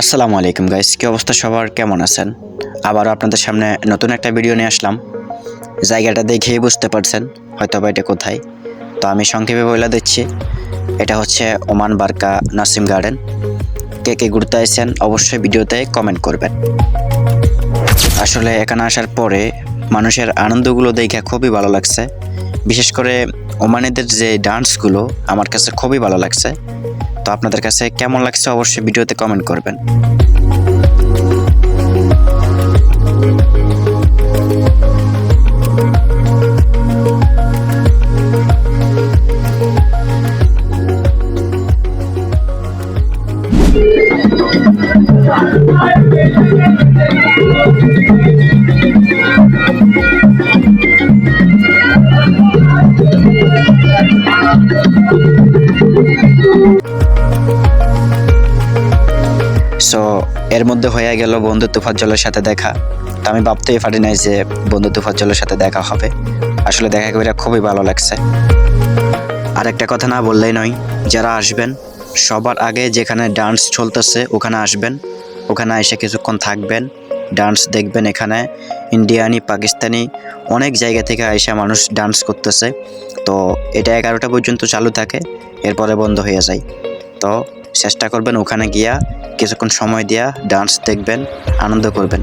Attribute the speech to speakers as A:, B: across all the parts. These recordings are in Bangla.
A: আসসালামু আলাইকুম গাইস কি অবস্থা? সবার কেমন আছেন? আবারও আপনাদের সামনে নতুন একটা ভিডিও নিয়ে আসলাম। জায়গাটা দেখেই বুঝতে পারছেন হয়তো বা এটা কোথায়। তো আমি সংক্ষেপে বলে দিচ্ছি, এটা হচ্ছে ওমান বারকা নাসিম গার্ডেন। কে কে ঘুরতে আসছেন অবশ্যই ভিডিওতে কমেন্ট করবেন। আসলে এখানে আসার পরে মানুষের আনন্দগুলো দেখে খুবই ভালো লাগছে। বিশেষ করে ওমানিদের যে ডান্সগুলো আমার কাছে খুবই ভালো লাগছে। তো আপনাদের কাছে কেমন লাগছে অবশ্যই ভিডিওতে কমেন্ট করবেন। সো এর মধ্যে হয়ে গেল বন্ধু তুফাজ্জলের সাথে দেখা। তো আমি ভাবতেই পারি নাই যে বন্ধু তুফাজ্জলের সাথে দেখা হবে। আসলে দেখা করে খুবই ভালো লাগছে। আর একটা কথা না বললেই নয়, যারা আসবেন, সবার আগে যেখানে ডান্স চলতেছে ওখানে আসবেন। ওখানে এসে কিছুক্ষণ থাকবেন ডান্স দেখবেন এখানে। ইন্ডিয়ানি, পাকিস্তানি, অনেক জায়গা থেকে এসে মানুষ ডান্স করতেছে। তো এটা এগারোটা পর্যন্ত চালু থাকে, এরপরে বন্ধ হয়ে যায়। তো চেষ্টা করবেন ওখানে গিয়া কিছুক্ষণ সময় দিয়া ডান্স দেখবেন আনন্দ করবেন।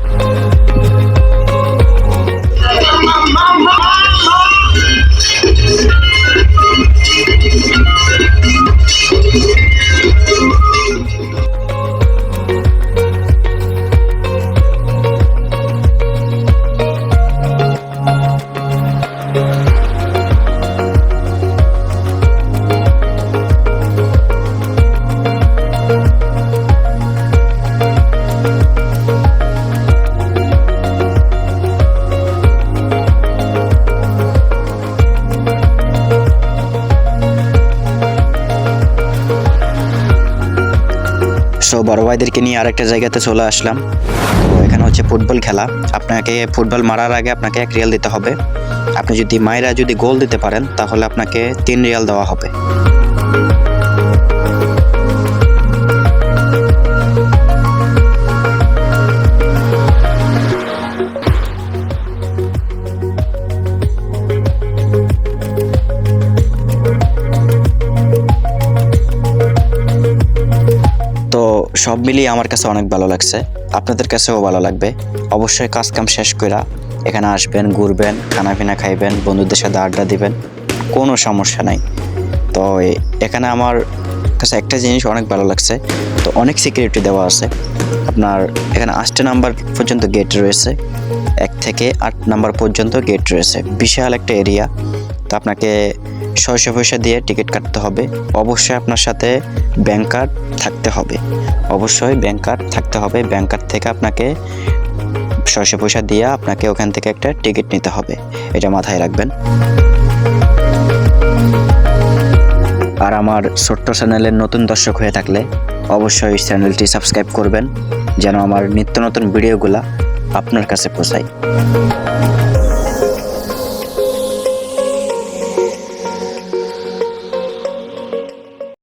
A: বড় ভাইদেরকে নিয়ে আরেকটা জায়গাতে চলে আসলাম। তো এখানে হচ্ছে ফুটবল খেলা। আপনাকে ফুটবল মারার আগে আপনাকে এক রিয়াল দিতে হবে। আপনি যদি মায়েরা যদি গোল দিতে পারেন, তাহলে আপনাকে তিন রিয়াল দেওয়া হবে। সব মিলিয়ে আমার কাছে অনেক ভালো লাগছে। আপনাদের কাছেও ভালো লাগবে। অবশ্যই কাজ কাম শেষ করা এখানে আসবেন, ঘুরবেন খানা পিনা খাইবেন, বন্ধুদের সাথে আড্ডা দিবেন, কোনো সমস্যা নাই। তো এখানে আমার কাছে একটা জিনিস অনেক ভালো লাগছে। তো অনেক সিকিউরিটি দেওয়া আছে। আপনার এখানে আটটা নাম্বার পর্যন্ত গেট রয়েছে। এক থেকে আট নাম্বার পর্যন্ত গেট রয়েছে। বিশাল একটা এরিয়া তো আপনাকে ছয়শো পয়সা দিয়ে টিকিট কাটতে হবে। অবশ্যই আপনার সাথে ব্যাংক কার্ড থাকতে হবে। অবশ্যই ব্যাংক কার্ড থাকতে হবে। ব্যাংক কার্ড থেকে আপনাকে ছয়শো পয়সা দিয়ে আপনাকে ওখান থেকে একটা টিকিট নিতে হবে। এটা মাথায় রাখবেন। আর আমার ছোট্ট চ্যানেলের নতুন দর্শক হয়ে থাকলে অবশ্যই চ্যানেলটি সাবস্ক্রাইব করবেন, যেন আমার নিত্য নতুন ভিডিওগুলা আপনার কাছে পৌঁছায়।